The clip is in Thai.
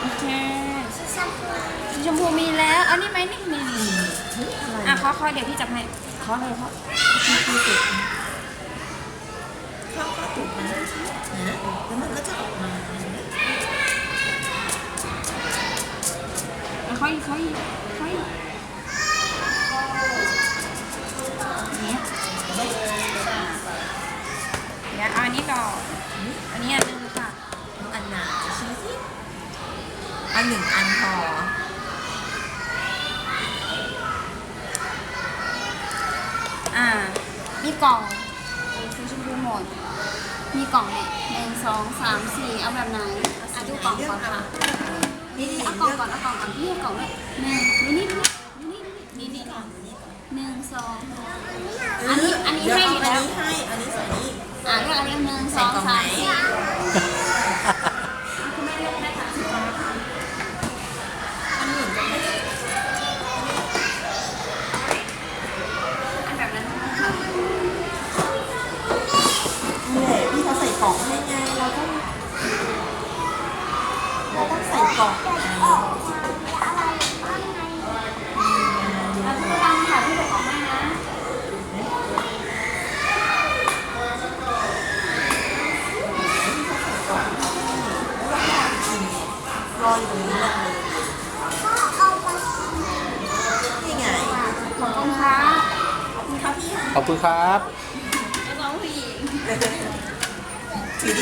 โอเคสีชมพูมีแล้ว อันนี้ไหมนี่มีอะขอขอเดี๋ยวพี่จับให้ขอเลยขอมีคือติดข้าวก็ติดนะะแล้วมันก็จะออกมาค่อยค่อยค่อยเนี้ยอันนี้ต่ออันนี้อันนึง อันหนึ่งอันพออ่า มีกล่องสีชมพูหมด มีกล่องเนี่ยหนึ่งสองสามสี่เอาแบบไหนอะดูกล่องก่อนค่ะ นี่นี่เอากล่องก่อนเอากล่องก่อนพี่เอากล่องด้วยหนึ่งนี่นี่นี่นี่นี่นี่ก่อนนี่ก่อนหนึ่งสองอันนี้อันนี้ให้อยู่แล้วเดี๋เอาอันนี้ให้ อันนี้ใส่นี่อ่าเลือกอันนี้หนึ่งสใส่อง กล่อง สาม ไหน สี่คุณแม่เลือกได้ค่ะ อันหนึ่งก็ไม่ได้ อันแบบนั้นค่ะ นี่แหละพี่เขาใส่ กล่องให้ไงเราต้องเราต้องใส่กล่องไงแล้วพี่ดำค่ะพี่บอกออกให้นะรออยู่ตรงนี้เลยนี่ไงขอบคุณค่ะขอบคุณครับพี่ขอบคุณครับแล้วน้องผู้หญิง Tudo bem?